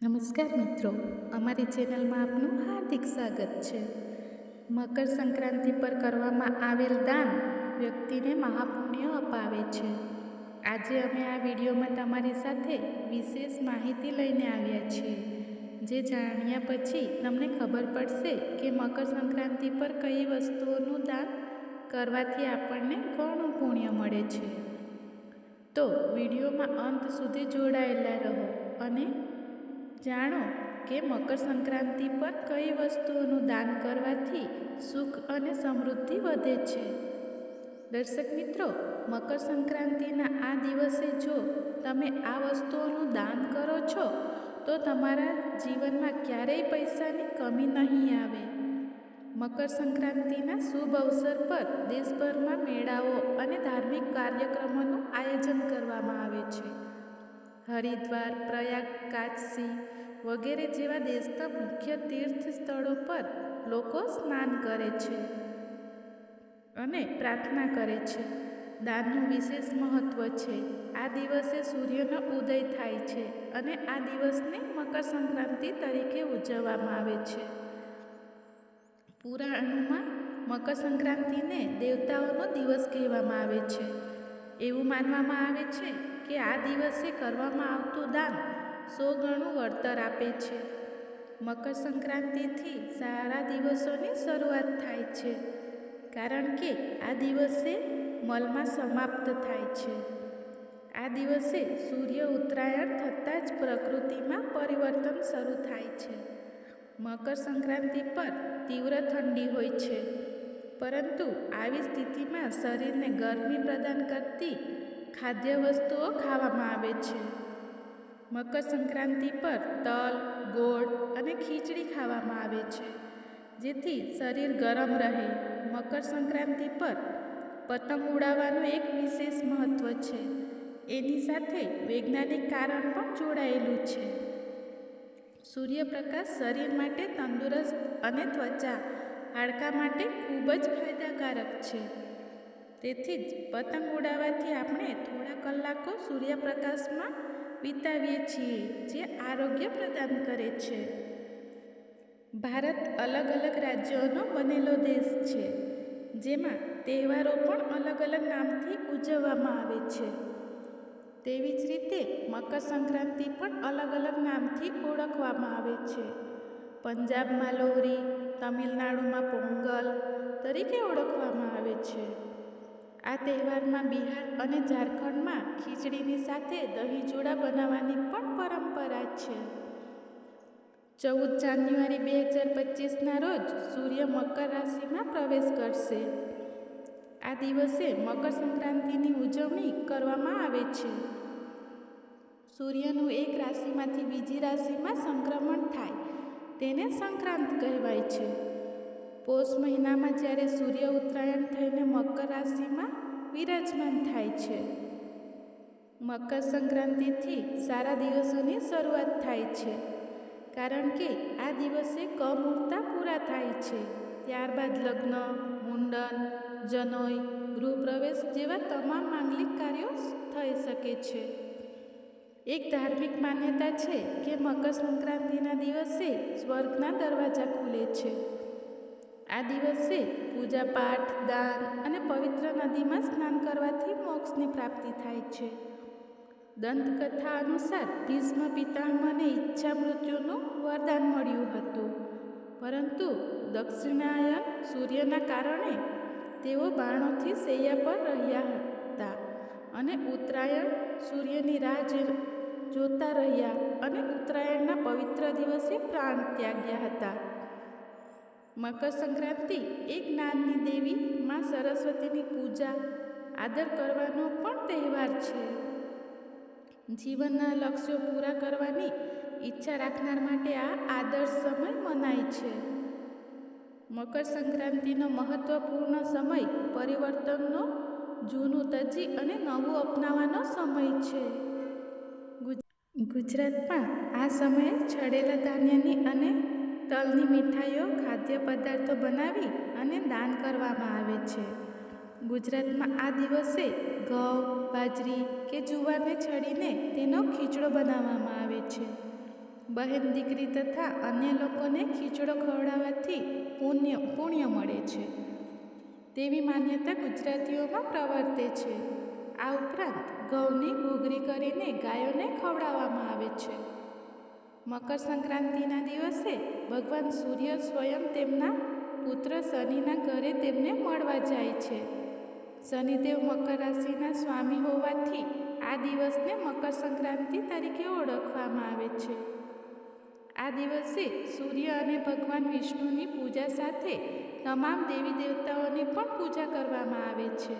નમસ્કાર મિત્રો, અમારી ચેનલમાં આપનું હાર્દિક સ્વાગત છે. મકર સંક્રાંતિ પર કરવામાં આવેલ દાન વ્યક્તિને મહાપુણ્ય અપાવે છે. આજે અમે આ વિડીયોમાં તમારી સાથે વિશેષ માહિતી લઈને આવ્યા છીએ, જે જાણ્યા પછી તમને ખબર પડશે કે મકર સંક્રાંતિ પર કઈ વસ્તુઓનું દાન કરવાથી આપણને ઘણું પુણ્ય મળે છે. તો વિડીયોમાં અંત સુધી જોડાયેલા રહો અને જાણો કે મકર સંક્રાંતિ પર કઈ વસ્તુઓનું દાન કરવાથી સુખ અને સમૃદ્ધિ વધે છે? દર્શક મિત્રો મકર સંક્રાંતિના આ દિવસે જો તમે આ વસ્તુઓનું દાન કરો છો, તો તમારા જીવનમાં ક્યારેય પૈસાની કમી નહીં આવે. મકર સંક્રાંતિના શુભ અવસર પર દેશભરમાં મેળાઓ અને ધાર્મિક કાર્યક્રમોનું આયોજન કરવામાં આવે છે. હરિદ્વાર, પ્રયાગ, કાશી વગેરે જેવા દેશના મુખ્ય તીર્થ સ્થળો પર લોકો સ્નાન કરે છે અને પ્રાર્થના કરે છે. દાનનું વિશેષ મહત્ત્વ છે. આ દિવસે સૂર્યનો ઉદય થાય છે અને આ દિવસને મકર સંક્રાંતિ તરીકે ઉજવવામાં આવે છે. પુરાણોમાં મકર સંક્રાંતિને દેવતાઓનો દિવસ કહેવામાં આવે છે. એવું માનવામાં આવે છે કે આ દિવસે કરવામાં આવતું દાન સો ગણું વળતર આપે છે. મકર સંક્રાંતિથી સારા દિવસોની શરૂઆત થાય છે, કારણ કે આ દિવસે મલમાં સમાપ્ત થાય છે. આ દિવસે સૂર્ય ઉત્તરાયણ થતાં જ પ્રકૃતિમાં પરિવર્તન શરૂ થાય છે. મકર સંક્રાંતિ પર તીવ્ર ઠંડી હોય છે, પરંતુ આવી સ્થિતિમાં શરીરને ગરમી પ્રદાન કરતી ખાદ્ય વસ્તુઓ ખાવામાં આવે છે. મકર સંક્રાંતિ પર તલ, ગોળ અને ખીચડી ખાવામાં આવે છે, જેથી શરીર ગરમ રહે. મકર સંક્રાંતિ પર પતંગ ઉડાવવાનું એક વિશેષ મહત્ત્વ છે. એની સાથે વૈજ્ઞાનિક કારણ પણ જોડાયેલું છે. સૂર્યપ્રકાશ શરીર માટે તંદુરસ્ત અને ત્વચા હાડકાં માટે ખૂબ જ ફાયદાકારક છે. તેથી જ પતંગ ઉડાવવાથી આપણે થોડા કલાકો સૂર્યપ્રકાશમાં વિતાવીએ છીએ, જે આરોગ્ય પ્રદાન કરે છે. ભારત અલગ અલગ રાજ્યોનો બનેલો દેશ છે, જેમાં તહેવારો પણ અલગ અલગ નામથી ઉજવવામાં આવે છે. તેવી જ રીતે મકર સંક્રાંતિ પણ અલગ અલગ નામથી ઓળખવામાં આવે છે. પંજાબમાં લોહરી, તમિલનાડુમાં પોંગલ તરીકે ઓળખવામાં આવે છે. આ તહેવારમાં બિહાર અને ઝારખંડમાં ખીચડીની સાથે દહીં જોડા બનાવવાની પણ પરંપરા છે. ચૌદ જાન્યુઆરી બે હજાર પચીસના રોજ સૂર્ય મકર રાશિમાં પ્રવેશ કરશે. આ દિવસે મકર સંક્રાંતિની ઉજવણી કરવામાં આવે છે. સૂર્યનું એક રાશિમાંથી બીજી રાશિમાં સંક્રમણ થાય તેને સંક્રાંત કહેવાય છે. પોષ મહિનામાં જ્યારે સૂર્ય ઉત્તરાયણ થઈને મકર રાશિમાં વિરાજમાન થાય છે. મકર સંક્રાંતિથી સારા દિવસોની શરૂઆત થાય છે. કારણ કે આ દિવસે કમૂર્તા પૂરા થાય છે. ત્યારબાદ લગ્ન, મુંડન, જનોઈ, ગૃહપ્રવેશ જેવા તમામ માંગલિક કાર્યો થઈ શકે છે. એક ધાર્મિક માન્યતા છે કે મકર સંક્રાંતિના દિવસે સ્વર્ગના દરવાજા ખુલે છે. આ દિવસે પૂજા પાઠ, દાન અને પવિત્ર નદીમાં સ્નાન કરવાથી મોક્ષની પ્રાપ્તિ થાય છે. દંતકથા અનુસાર ભીષ્મ પિતામહને ઈચ્છા મૃત્યુનું વરદાન મળ્યું હતું. પરંતુ દક્ષિણાયન સૂર્યના કારણે તેઓ બાણોથી સૈયા પર રહ્યા હતા અને ઉત્તરાયણ સૂર્યની રાહ જોતા રહ્યા અને ઉત્તરાયણના પવિત્ર દિવસે પ્રાણ ત્યાગ્યા હતા. મકર સંક્રાંતિ એક જ્ઞાનની દેવી માં સરસ્વતીની પૂજા, આદર કરવાનો પણ તહેવાર છે. જીવનના લક્ષ્યો પૂરા કરવાની ઈચ્છા રાખનાર માટે આ આદર્શ સમય મનાય છે. મકર સંક્રાંતિનો મહત્વપૂર્ણ સમય પરિવર્તનનો, જૂનું તજી અને નવું અપનાવવાનો સમય છે. ગુજરાતમાં આ સમયે છડેલા ધાન્યની અને તલની મીઠાઈઓ ખાદ્ય પદાર્થો બનાવી અને દાન કરવામાં આવે છે. ગુજરાતમાં આ દિવસે ઘઉં, બાજરી કે જુવારને છડીને તેનો ખીચડો બનાવવામાં આવે છે. બહેન દીકરી તથા અન્ય લોકોને ખીચડો ખવડાવવાથી પુણ્ય પુણ્ય મળે છે. તેવી માન્યતા ગુજરાતીઓમાં પ્રવર્તે છે. આ ઉપરાંત ઘઉંની ઘૂઘરી કરીને ગાયોને ખવડાવવામાં આવે છે. મકર સંક્રાંતિના દિવસે ભગવાન સૂર્ય સ્વયં તેમના પુત્ર શનિના ઘરે તેમને મળવા જાય છે. શનિદેવ મકર રાશિના સ્વામી હોવાથી આ દિવસને મકર સંક્રાંતિ તરીકે ઓળખવામાં આવે છે. આ દિવસે સૂર્ય અને ભગવાન વિષ્ણુની પૂજા સાથે તમામ દેવી દેવતાઓની પણ પૂજા કરવામાં આવે છે.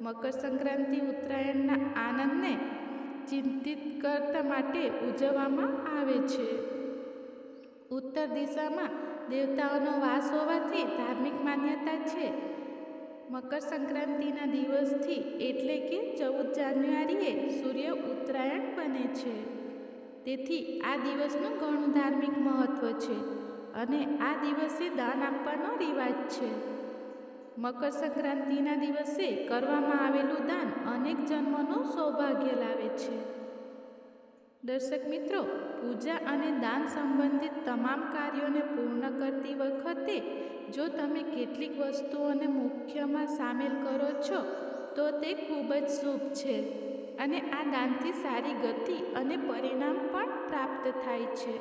મકર સંક્રાંતિ ઉત્તરાયણના આનંદને ચિંતિત કરતા માટે ઉજવવામાં આવે છે. ઉત્તર દિશામાં દેવતાઓનો વાસ હોવાથી ધાર્મિક માન્યતા છે. મકર સંક્રાંતિના દિવસથી એટલે કે ચૌદ જાન્યુઆરીએ સૂર્ય ઉત્તરાયણ બને છે. તેથી આ દિવસનું ઘણું ધાર્મિક મહત્ત્વ છે અને આ દિવસે દાન આપવાનો રિવાજ છે. મકર સંક્રાંતિના દિવસે કરવામાં આવેલું દાન અનેક જન્મનું સૌભાગ્ય લાવે છે. દર્શક મિત્રો, પૂજા અને દાન સંબંધિત તમામ કાર્યોને પૂર્ણ કરતી વખતે જો તમે કેટલીક વસ્તુઓને મુખ્યમાં સામેલ કરો છો, તો તે ખૂબ જ શુભ છે અને આ દાનથી સારી ગતિ અને પરિણામ પણ પ્રાપ્ત થાય છે.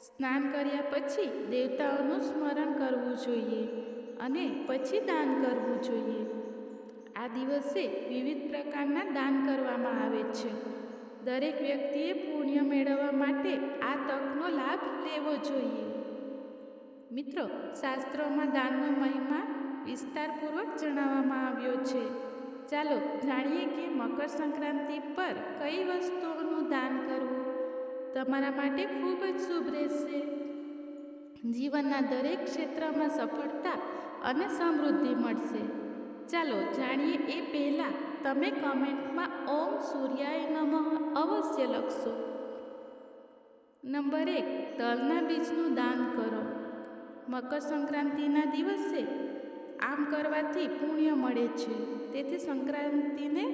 સ્નાન કર્યા પછી દેવતાઓનું સ્મરણ કરવું જોઈએ. અને પછી દાન કરવું જોઈએ. આ દિવસે વિવિધ પ્રકારના દાન કરવામાં આવે છે. દરેક વ્યક્તિએ પુણ્ય મેળવવા માટે આ તકનો લાભ લેવો જોઈએ. મિત્રો, શાસ્ત્રોમાં દાનનો મહિમા વિસ્તારપૂર્વક જણાવવામાં આવ્યો છે. ચાલો જાણીએ કે મકર સંક્રાંતિ પર કઈ વસ્તુઓનું દાન કરવું તમારા માટે ખૂબ જ શુભ રહેશે. જીવનના દરેક ક્ષેત્રમાં સફળતા અને સમૃદ્ધિ મળશે. ચાલો જાણીએ એ પહેલાં તમે કમેન્ટમાં ઓમ સૂર્યાય નમઃ અવશ્ય લખશો. નંબર એક, તલના બીજનું દાન કરો. મકર સંક્રાંતિના દિવસે આમ કરવાથી પુણ્ય મળે છે. તેથી સંક્રાંતિને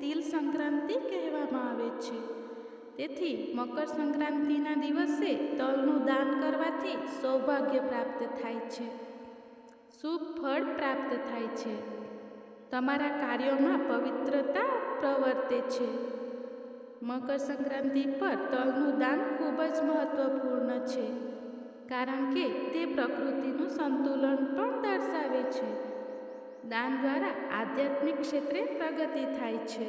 તિલ સંક્રાંતિ કહેવામાં આવે છે. તેથી મકર સંક્રાંતિના દિવસે તલનું દાન કરવાથી સૌભાગ્ય પ્રાપ્ત થાય છે. શુભ ફળ પ્રાપ્ત થાય છે. તમારા કાર્યોમાં પવિત્રતા પ્રવર્તે છે. મકર સંક્રાંતિ પર તલનું દાન ખૂબ જ મહત્વપૂર્ણ છે, કારણ કે તે પ્રકૃતિનું સંતુલન પણ દર્શાવે છે. દાન દ્વારા આધ્યાત્મિક ક્ષેત્રે પ્રગતિ થાય છે.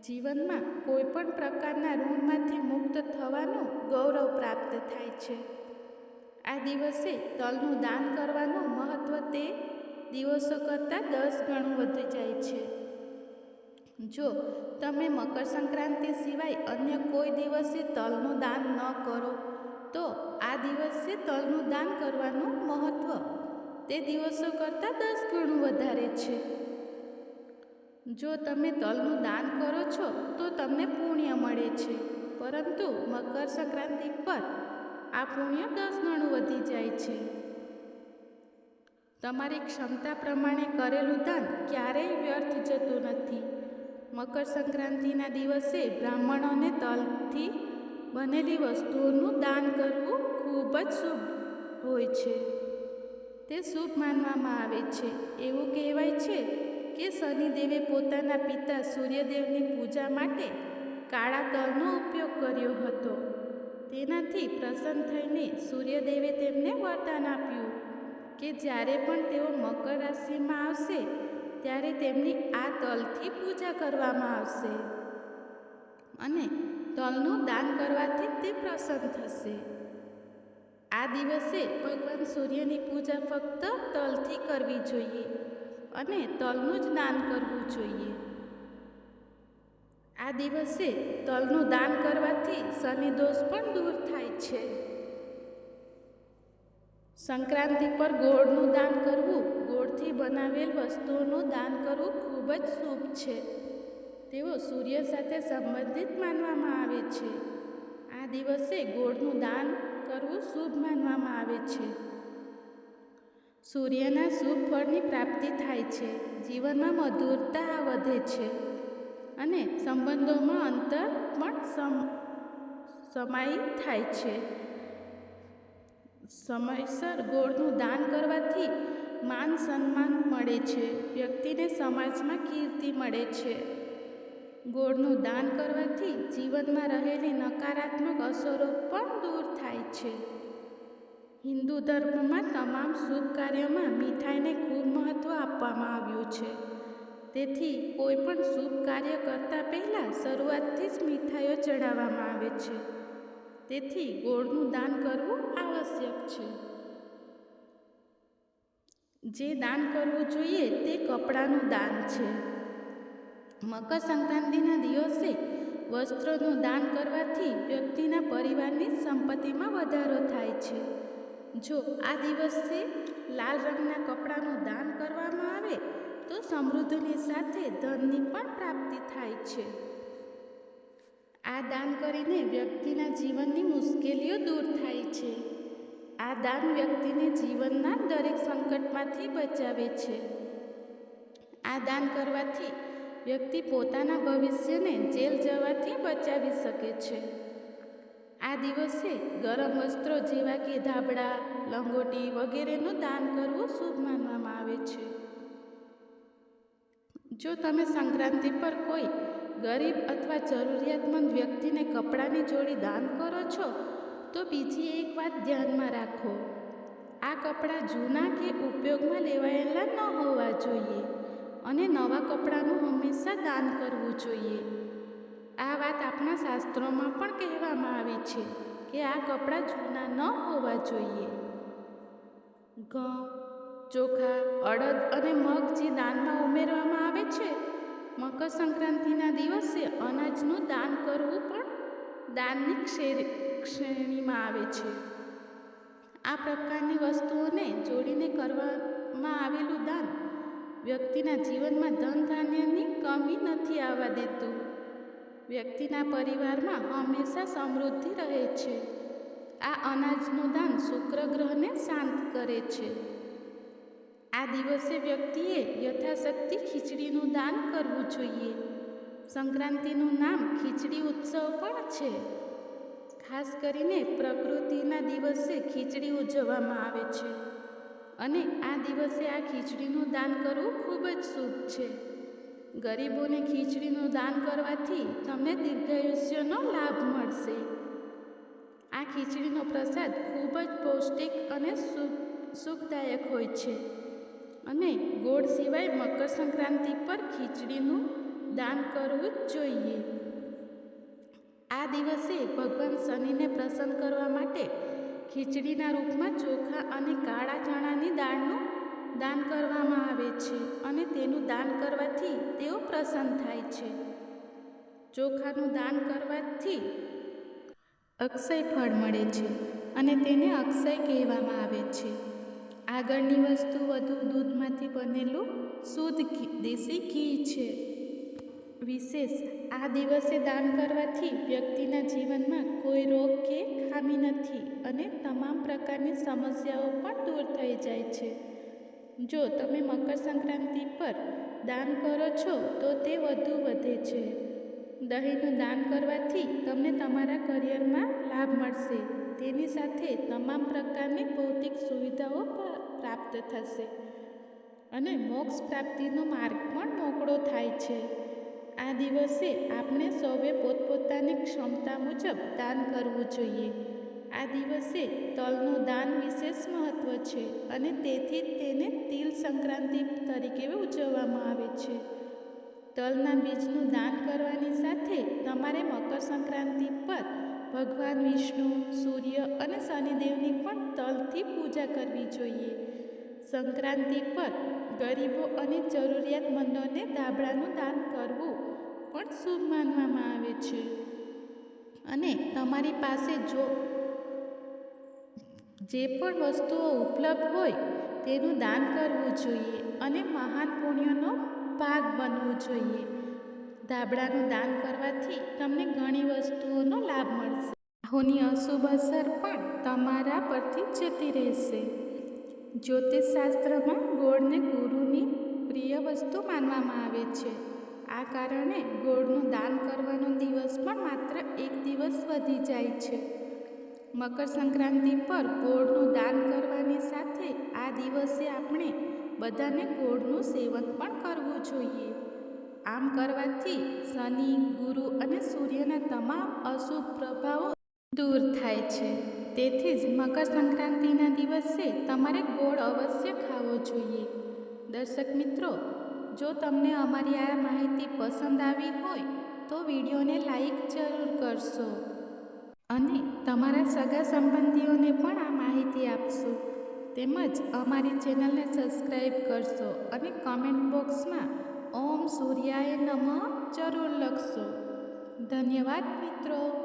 જીવનમાં કોઈપણ પ્રકારના ઋણમાંથી મુક્ત થવાનું ગૌરવ પ્રાપ્ત થાય છે. આ દિવસે તલનું દાન કરવાનું મહત્ત્વ તે દિવસો કરતાં દસ ગણું વધી જાય છે. જો તમે મકર સંક્રાંતિ સિવાય અન્ય કોઈ દિવસે તલનું દાન ન કરો, તો આ દિવસે તલનું દાન કરવાનું મહત્ત્વ તે દિવસો કરતાં દસ ગણું વધારે છે. જો તમે તલનું દાન કરો છો, તો તમને પુણ્ય મળે છે. પરંતુ મકર સંક્રાંતિ પર આ પુણ્ય દસ ગણું વધી જાય છે. તમારી ક્ષમતા પ્રમાણે કરેલું દાન ક્યારેય વ્યર્થ જતું નથી. મકર સંક્રાંતિના દિવસે બ્રાહ્મણોને તલથી બનેલી વસ્તુઓનું દાન કરવું ખૂબ જ શુભ હોય છે. તે શુભ માનવામાં આવે છે. એવું કહેવાય છે કે શનિદેવે પોતાના પિતા સૂર્યદેવની પૂજા માટે કાળા તલનો ઉપયોગ કર્યો હતો. તેનાથી પ્રસન્ન થઈને સૂર્યદેવે તેમને વરદાન આપ્યું કે જ્યારે પણ તેઓ મકર રાશિમાં આવશે, ત્યારે તેમની આ તલથી પૂજા કરવામાં આવશે અને તલનું દાન કરવાથી તે પ્રસન્ન થશે. આ દિવસે ભગવાન સૂર્યની પૂજા ફક્ત તલથી કરવી જોઈએ અને તલનું જ દાન કરવું જોઈએ. આ દિવસે તલનું દાન કરવાથી શનિદોષ પણ દૂર થાય છે. સંક્રાંતિ પર ગોળનું દાન કરવું, ગોળથી બનાવેલ વસ્તુઓનું દાન કરવું ખૂબ જ શુભ છે. તેઓ સૂર્ય સાથે સંબંધિત માનવામાં આવે છે. આ દિવસે ગોળનું દાન કરવું શુભ માનવામાં આવે છે. સૂર્યના શુભ ફળની પ્રાપ્તિ થાય છે. જીવનમાં મધુરતા વધે છે. અને સંબંધોમાં અંતર પણ સમ સમાહિત થાય છે. સમયસર ગોળનું દાન કરવાથી માન સન્માન મળે છે. વ્યક્તિને સમાજમાં કીર્તિ મળે છે. ગોળનું દાન કરવાથી જીવનમાં રહેલી નકારાત્મક અસરો પણ દૂર થાય છે. હિન્દુ ધર્મમાં તમામ શુભ કાર્યોમાં મીઠાઈને ખૂબ મહત્ત્વ આપવામાં આવ્યું છે. તેથી કોઈ પણ શુભ કાર્ય કરતાં પહેલાં શરૂઆતથી જ મીઠાઈઓ ચડાવવામાં આવે છે. તેથી ગોળનું દાન કરવું આવશ્યક છે. જે દાન કરવું જોઈએ તે કપડાનું દાન છે. મકર સંક્રાંતિના દિવસે વસ્ત્રોનું દાન કરવાથી વ્યક્તિના પરિવારની સંપત્તિમાં વધારો થાય છે. જો આ દિવસે લાલ રંગના કપડાનું દાન કરવામાં આવે તો સમૃદ્ધિની સાથે ધનની પણ પ્રાપ્તિ થાય છે. આ દાન કરીને વ્યક્તિના જીવનની મુશ્કેલીઓ દૂર થાય છે. આ દાન વ્યક્તિને જીવનના દરેક સંકટમાંથી બચાવે છે. આ દાન કરવાથી વ્યક્તિ પોતાના ભવિષ્યને જેલ જવાથી બચાવી શકે છે. આ દિવસે ગરમ વસ્ત્રો જેવા કે ધાબળા, લંગોટી વગેરેનું દાન કરવું શુભ માનવામાં આવે છે. જો તમે સંક્રાંતિ પર કોઈ ગરીબ અથવા જરૂરિયાતમંદ વ્યક્તિને કપડાની જોડી દાન કરો છો, તો બીજી એક વાત ધ્યાનમાં રાખો. આ કપડાં જૂના કે ઉપયોગમાં લેવાયેલા ન હોવા જોઈએ અને નવા કપડાનું હંમેશા દાન કરવું જોઈએ. આ વાત આપણા શાસ્ત્રોમાં પણ કહેવામાં આવી છે કે આ કપડાં જૂના ન હોવા જોઈએ. ઘઉં ચોખા, અડદ અને મગ જે દાનમાં ઉમેરવામાં આવે છે મકર સંક્રાંતિના દિવસે અનાજનું દાન કરવું પણ દાનની શ્રેણીમાં આવે છે. આ પ્રકારની વસ્તુઓને જોડીને કરવામાં આવેલું દાન વ્યક્તિના જીવનમાં ધન ધાન્યની કમી નથી આવવા દેતું. વ્યક્તિના પરિવારમાં હંમેશા સમૃદ્ધિ રહે છે. આ અનાજનું દાન શુક્ર ગ્રહને શાંત કરે છે. આ દિવસે વ્યક્તિએ યથાશક્તિ ખીચડીનું દાન કરવું જોઈએ. સંક્રાંતિનું નામ ખીચડી ઉત્સવ પણ છે. ખાસ કરીને પ્રકૃતિના દિવસે ખીચડી ઉજવવામાં આવે છે. અને આ દિવસે આ ખીચડીનું દાન કરવું ખૂબ જ શુભ છે. ગરીબોને ખીચડીનું દાન કરવાથી તમને દીર્ઘાયુષ્યનો લાભ મળશે. આ ખીચડીનો પ્રસાદ ખૂબ જ પૌષ્ટિક અને સુખ સુખદાયક હોય છે. અને ગોળ સિવાય મકર સંક્રાંતિ પર ખીચડીનું દાન કરવું જ જોઈએ. આ દિવસે ભગવાન શનિને પ્રસન્ન કરવા માટે ખીચડીના રૂપમાં ચોખા અને કાળા ચણાની દાળનું દાન કરવામાં આવે છે અને તેનું દાન કરવાથી તેઓ પ્રસન્ન થાય છે. ચોખાનું દાન કરવાથી અક્ષય ફળ મળે છે અને તેને અક્ષય કહેવામાં આવે છે. આગળની વસ્તુ વધુ દૂધમાંથી બનેલું શુદ્ધ દેશી ઘી છે. વિશેષ, આ દિવસે દાન કરવાથી વ્યક્તિના જીવનમાં કોઈ રોગ કે ખામી નથી અને તમામ પ્રકારની સમસ્યાઓ પણ દૂર થઈ જાય છે. જો તમે મકર સંક્રાંતિ પર દાન કરો છો, તો તે વધુ વધે છે. દહીંનું દાન કરવાથી તમને તમારા કરિયરમાં લાભ મળશે. તેની સાથે તમામ પ્રકારની ભૌતિક સુવિધાઓ પ્રાપ્ત થશે. અને મોક્ષ પ્રાપ્તિનો માર્ગ પણ મોકળો થાય છે. આ દિવસે આપણે સૌએ પોતપોતાની ક્ષમતા મુજબ દાન કરવું જોઈએ. આ દિવસે તલનું દાન વિશેષ મહત્ત્વ છે અને તેથી તેને તિલ સંક્રાંતિ તરીકે ઉજવવામાં આવે છે. તલના બીજનું દાન કરવાની સાથે તમારે મકર સંક્રાંતિ પર ભગવાન વિષ્ણુ, સૂર્ય અને શનિદેવની પણ તલથી પૂજા કરવી જોઈએ. સંક્રાંતિ પર ગરીબો અને જરૂરિયાતમંદોને દાબડાનું દાન કરવું પણ શુભ માનવામાં આવે છે. અને તમારી પાસે જો જે પણ વસ્તુઓ ઉપલબ્ધ હોય તેનું દાન કરવું જોઈએ અને મહાન પુણ્યનો ભાગ બનવું જોઈએ. ધાબળાનું દાન કરવાથી તમને ઘણી વસ્તુઓનો લાભ મળશે. રાહુની અશુભ અસર પણ તમારા પરથી જતી રહેશે. જ્યોતિષશાસ્ત્રમાં ગોળને ગુરુની પ્રિય વસ્તુ માનવામાં આવે છે. આ કારણે ગોળનું દાન કરવાનો દિવસ પણ માત્ર એક દિવસ વધી જાય છે. મકર સંક્રાંતિ પર ગોળનું દાન કરવાની સાથે આ દિવસે આપણે બધાને ગોળનું સેવન પણ કરવું જોઈએ. આમ કરવાથી શનિ, ગુરુ અને સૂર્યના તમામ અશુભ પ્રભાવો દૂર થાય છે. તેથી જ મકર સંક્રાંતિના દિવસે તમારે ગોળ અવશ્ય ખાવો જોઈએ. દર્શક મિત્રો, જો તમને અમારી આ માહિતી પસંદ આવી હોય, તો વિડીયોને લાઈક જરૂર કરશો. અને તમારા સગા સંબંધીઓને પણ આ માહિતી આપશો. તેમજ અમારી ચેનલને સબસ્ક્રાઈબ કરશો અને કમેન્ટ બોક્સમાં ઓમ સૂર્યાય નમઃ જરૂર લખશો. ધન્યવાદ મિત્રો.